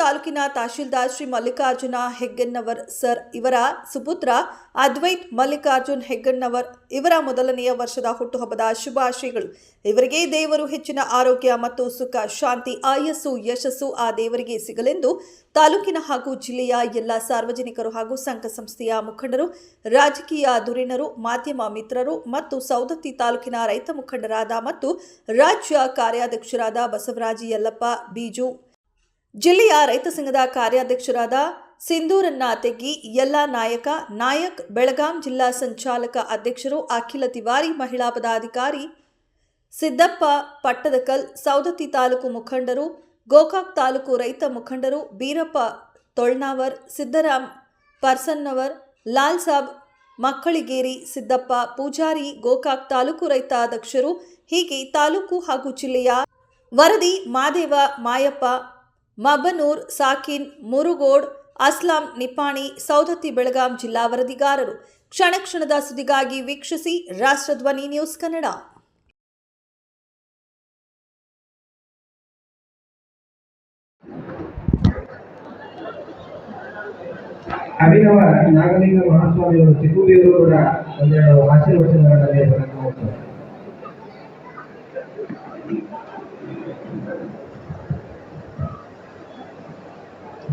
ತಾಲೂಕಿನ ತಹಶೀಲ್ದಾರ್ ಶ್ರೀ ಮಲ್ಲಿಕಾರ್ಜುನ ಹೆಗ್ಗನ್ನವರ್ ಸರ್ ಇವರ ಸುಪುತ್ರ ಅದ್ವೈತ್ ಮಲ್ಲಿಕಾರ್ಜುನ್ ಹೆಗ್ಗಣ್ಣವರ್ ಇವರ ಮೊದಲನೆಯ ವರ್ಷದ ಹುಟ್ಟುಹಬ್ಬದ ಶುಭಾಶಯಗಳು. ಇವರಿಗೆ ದೇವರು ಹೆಚ್ಚಿನ ಆರೋಗ್ಯ ಮತ್ತು ಸುಖ, ಶಾಂತಿ, ಆಯಸ್ಸು, ಯಶಸ್ಸು ಆ ದೇವರಿಗೆ ಸಿಗಲೆಂದು ತಾಲೂಕಿನ ಹಾಗೂ ಜಿಲ್ಲೆಯ ಎಲ್ಲ ಸಾರ್ವಜನಿಕರು ಹಾಗೂ ಸಂಘ ಸಂಸ್ಥೆಯ ಮುಖಂಡರು, ರಾಜಕೀಯ ಧುರೀಣರು, ಮಾಧ್ಯಮ ಮಿತ್ರರು ಮತ್ತು ಸೌದತ್ತಿ ತಾಲೂಕಿನ ರೈತ ಮುಖಂಡರಾದ ಮತ್ತು ರಾಜ್ಯ ಕಾರ್ಯಾಧ್ಯಕ್ಷರಾದ ಬಸವರಾಜ ಯಲ್ಲಪ್ಪ, ಬೀಜು ಜಿಲ್ಲೆಯ ರೈತ ಸಂಘದ ಕಾರ್ಯಾಧ್ಯಕ್ಷರಾದ ಸಿಂಧೂರನ್ನ ತೆಗ್ಗಿ ಎಲ್ಲ ನಾಯಕ ನಾಯಕ್ ಬೆಳಗಾಂ ಜಿಲ್ಲಾ ಸಂಚಾಲಕ ಅಧ್ಯಕ್ಷರು ಅಖಿಲ ತಿವಾರಿ ಮಹಿಳಾ ಪದಾಧಿಕಾರಿ ಸಿದ್ದಪ್ಪ, ಪಟ್ಟದಕಲ್ ಸೌದತ್ತಿ ತಾಲೂಕು ಮುಖಂಡರು, ಗೋಕಾಕ್ ತಾಲೂಕು ರೈತ ಮುಖಂಡರು ಬೀರಪ್ಪ ತೊಳ್ನಾವರ್, ಸಿದ್ದರಾಮ್ ಪರ್ಸನ್ನವರ್, ಲಾಲ್ ಸಾಬ್, ಮಕ್ಕಳಿಗೇರಿ ಸಿದ್ದಪ್ಪ, ಪೂಜಾರಿ, ಗೋಕಾಕ್ ತಾಲೂಕು ರೈತ ಅಧ್ಯಕ್ಷರು ಹೀಗೆ ತಾಲೂಕು ಹಾಗೂ ಜಿಲ್ಲೆಯ ವರದಿ ಮಾದೇವ, ಮಾಯಪ್ಪ ಮಬನೂರ್, ಸಾಕಿನ್, ಮುರುಗೋಡ್, ಅಸ್ಲಾಂ ನಿಪಾಣಿ ಸೌದತ್ತಿ, ಬೆಳಗಾಂ ಜಿಲ್ಲಾ ವರದಿಗಾರರು. ಕ್ಷಣ ಕ್ಷಣದ ಸುದ್ದಿಗಾಗಿ ವೀಕ್ಷಿಸಿ ರಾಷ್ಟ್ರಧ್ವನಿ ನ್ಯೂಸ್ ಕನ್ನಡ. ಅಭಿನವ ನಾಗಲಿಂಗ ಮಹಾಸ್ವಾಮಿಯವರು ಚಿಕ್ಕೂರಿಯವರು ಕೂಡ ಒಂದೆರಡು ಆಶೀರ್ವಚನಗಳನ್ನು